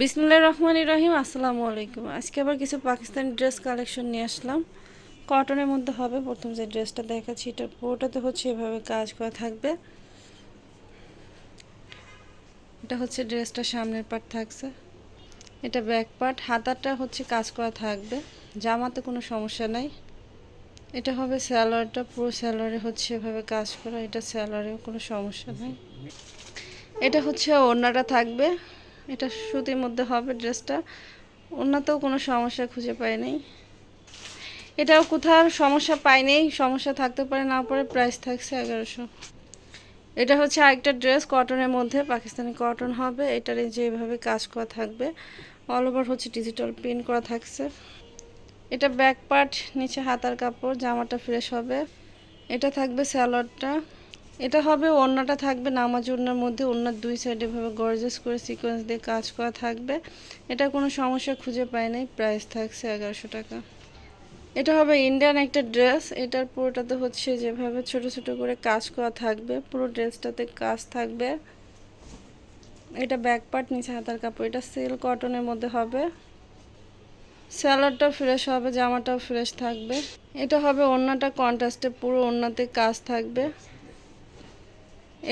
বিসমুল্লাহ রহমান রহিম, আসসালামু আলাইকুম। আজকে আবার কিছু পাকিস্তানি ড্রেস কালেকশন নিয়ে আসলাম। কটনের মধ্যে হবে, প্রথম যে ড্রেসটা দেখাচ্ছি, এটা পুরোটাতে হচ্ছে এভাবে কাজ করা থাকবে। এটা হচ্ছে ড্রেসটা সামনের পার্ট থাকছে। এটা ব্যাক পার্ট হাতাটা হচ্ছে কাজ করা থাকবে। জামাতে কোনো সমস্যা নাই। এটা হবে স্যালোয়ারটা পুরো স্যালোয়ারে হচ্ছে এভাবে কাজ করা, এটা স্যালোয়ারেও কোনো সমস্যা নাই। এটা হচ্ছে ওড়নাটা থাকবে। এটা সুতির মধ্যে হবে ড্রেসটা। ওনাতেও কোনো সমস্যা খুঁজে পাই নাই। এটাও কোথাও সমস্যা পাই নেই, সমস্যা থাকতে পারে না পারে প্রাইস থাকছে এগারোশো। এটা হচ্ছে আরেকটা ড্রেস কটনের মধ্যে, পাকিস্তানি কটন হবে। এটার যেভাবে কাজ করা থাকবে অল ওভার হচ্ছে ডিজিটাল প্রিন্ট করা থাকছে। এটা ব্যাক পার্ট নিচে হাতার কাপড়, জামাটা ফ্রেশ হবে। এটা থাকবে স্যালোয়ারটা এটা হবে ওড়নাটা থাকবে নামাজ ওড়নার মধ্যে, ওড়নার দুই সাইডে ভাবে গর্জেস করে সিকোয়েন্স দিয়ে কাজ করা থাকবে। এটা কোনো সমস্যা খুঁজে পায় নাই প্রাইস থাকছে এগারোশো টাকা। এটা হবে ইন্ডিয়ান একটা ড্রেস এটার পুরোটাতে হচ্ছে যেভাবে ছোট ছোট করে কাজ করা থাকবে, পুরো ড্রেসটাতে কাজ থাকবে। এটা ব্যাক পার্ট নিচে হাতার কাপড়, এটা সিল্ক কটনের মধ্যে হবে। স্যালাডটা ফ্রেশ হবে, জামাটাও ফ্রেশ থাকবে। এটা হবে ওড়নাটা কন্ট্রাস্টে পুরো ওড়নাতে কাজ থাকবে।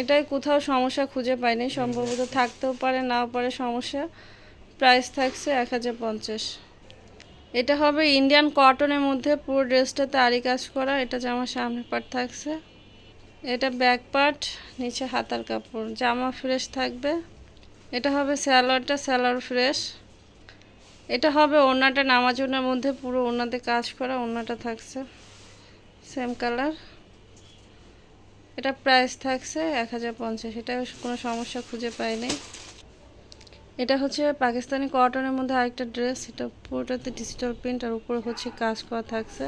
এটাই কোথাও সমস্যা খুঁজে পাইনি। সম্ভবত থাকতেও পারে, নাও পারে সমস্যা। প্রাইস থাকছে এক হাজার পঞ্চাশ। এটা হবে ইন্ডিয়ান কটনের মধ্যে, পুরো ড্রেসটা আরি কাজ করা। এটা জামার সামনে পার্ট থাকছে। এটা ব্যাক পার্ট নিচে হাতার কাপড়। জামা ফ্রেশ থাকবে। এটা হবে স্যালোয়ারটা স্যালোয়ার ফ্রেশ এটা হবে ওড়নাটা নামাজনের মধ্যে, পুরো ওড়নাতে কাজ করা, ওড়নাটা থাকছে। সেম কালার এটা প্রাইস থাকছে এক হাজার পঞ্চাশ, এটা কোনো সমস্যা খুঁজে পাইনি। এটা হচ্ছে পাকিস্তানি কটনের মধ্যে আরেকটা ড্রেস এটা পুরোটাতে ডিজিটাল প্রিন্ট আর উপরে হচ্ছে কাজ করা থাকছে।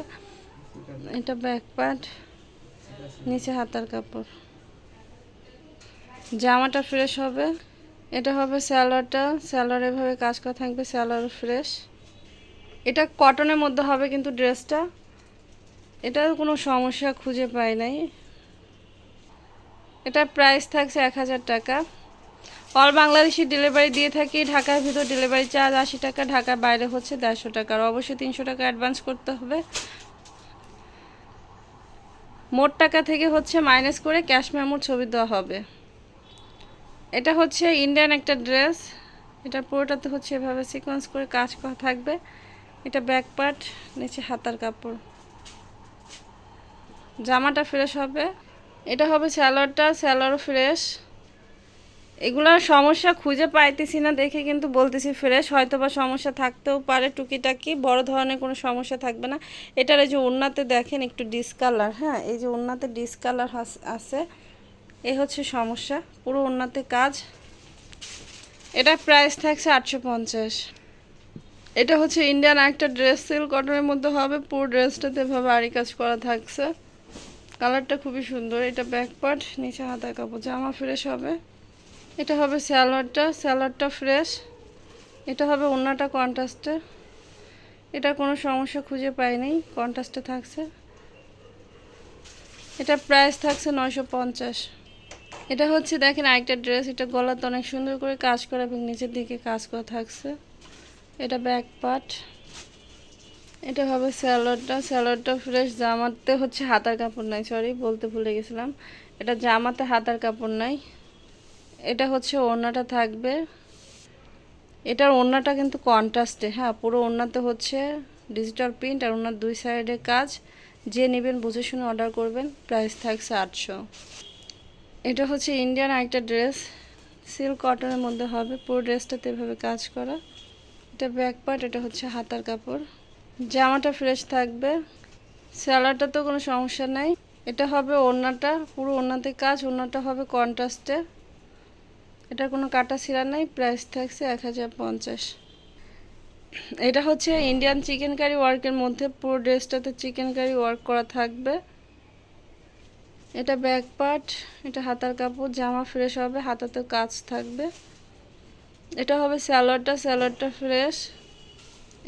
এটা ব্যাক প্যান্ট নিচে হাতার কাপড়। জামাটা ফ্রেশ হবে। এটা হবে স্যালোয়ারটা স্যালোয়ার এভাবে কাজ করা থাকবে স্যালোয়ার ফ্রেশ এটা কটনের মধ্যে হবে কিন্তু ড্রেসটা এটার কোনো সমস্যা খুঁজে পাই নাই। এটার প্রাইস থাকছে এক হাজার টাকা। অল বাংলাদেশি ডেলিভারি দিয়ে থাকি, ঢাকার ভিতর ডেলিভারি চার্জ আশি টাকা, ঢাকার বাইরে হচ্ছে দেড়শো টাকা। আর অবশ্যই তিনশো টাকা অ্যাডভান্স করতে হবে। মোট টাকা থেকে হচ্ছে মাইনাস করে ক্যাশ মেমোর ছবি দেওয়া হবে। এটা হচ্ছে ইন্ডিয়ান একটা ড্রেস এটা পুরোটাতে হচ্ছে এভাবে সিকোয়েন্স করে কাজ করা থাকবে। এটা ব্যাক পার্ট নিচে হাতার কাপড়। জামাটা ফ্রেশ হবে। এটা হবে স্যালোয়ারটা স্যালোয়ার ফ্রেশ। এগুলোর সমস্যা খুঁজে পাইতেছি না, দেখে কিন্তু বলতেছি ফ্রেশ। হয়তো বা সমস্যা থাকতেও পারে টুকিটাকি, বড় ধরনের কোনো সমস্যা থাকবে না। এটার এই যে উন্নাতে দেখেন একটু ডিসকালার হ্যাঁ? এই যে উন্নাতে ডিসকালার আছে। এ হচ্ছে সমস্যা, পুরো উন্নাতে কাজ। এটা প্রাইস থাকছে আটশো পঞ্চাশ। এটা হচ্ছে ইন্ডিয়ান একটা ড্রেস সিল কটনের মধ্যে হবে। পুরো ড্রেসটাতে এভাবে আড়ি কাজ করা থাকছে। কালারটা খুবই সুন্দর, এটা ব্যাক পার্ট নিচে হাতা কাপড়, জামা ফ্রেশ হবে। এটা হবে স্যালোয়ারটা স্যালোয়ারটা ফ্রেশ এটা হবে অন্যটা কন্ট্রাস্টে এটা কোনো সমস্যা খুঁজে পাইনি কন্ট্রাস্টে থাকছে। এটা প্রাইস থাকছে নয়শো পঞ্চাশ। এটা হচ্ছে, দেখেন আরেকটা ড্রেস এটা গলাতে অনেক সুন্দর করে কাজ করা এবং নিচের দিকে কাজ করা থাকছে। এটা ব্যাক পার্ট এটা হবে স্যালোয়ারটা স্যালোয়ারটা ফ্রেশ জামাতে হচ্ছে হাতার কাপড় নাই সরি বলতে ভুলে গেছিলাম। এটা জামাতে হাতার কাপড় নাই। এটা হচ্ছে ওড়নাটা থাকবে। এটার ওড়নাটা কিন্তু কন্ট্রাস্টে হ্যাঁ পুরো ওড়নাতে হচ্ছে ডিজিটাল প্রিন্ট আর ওনার দুই সাইডে কাজ। যে নেবেন বুঝে শুনে অর্ডার করবেন প্রাইস থাকছে আটশো। এটা হচ্ছে ইন্ডিয়ান একটা ড্রেস সিল্ক কটনের মধ্যে হবে, পুরো ড্রেসটাতে এভাবে কাজ করা। এটা ব্যাক পার্ট এটা হচ্ছে হাতার কাপড়। জামাটা ফ্রেশ থাকবে। স্যালাডটা তো কোনো সমস্যা নাই। এটা হবে ওড়নাটা, পুরো ওড়নাতে কাজ, ওড়নাটা হবে কন্ট্রাস্টে এটা কোনো কাটা ছিঁড়া নাই প্রাইস থাকছে এক হাজার পঞ্চাশ। এটা হচ্ছে ইন্ডিয়ান চিকেন কারি ওয়ার্কের মধ্যে, পুরো ড্রেসটাতে চিকেন কারি ওয়ার্ক করা থাকবে। এটা ব্যাক পার্ট এটা হাতার কাপড়, জামা ফ্রেশ হবে হাতাতে কাজ থাকবে। এটা হবে স্যালোয়ারটা স্যালোয়ারটা ফ্রেশ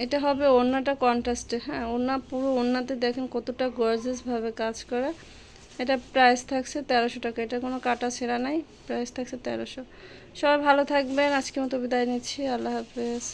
এটা হবে ওড়নাটা কন্ট্রাস্টে হ্যাঁ ওড়না পুরো ওড়নাতে দেখেন কতটা গর্জেসভাবে কাজ করা। এটা প্রাইস থাকছে তেরোশো টাকা, এটা কোনো কাটা ছেঁড়া নাই প্রাইস থাকছে তেরোশো। সবাই ভালো থাকবেন আজকে মতো বিদায় নিচ্ছি, আল্লাহ হাফেজ।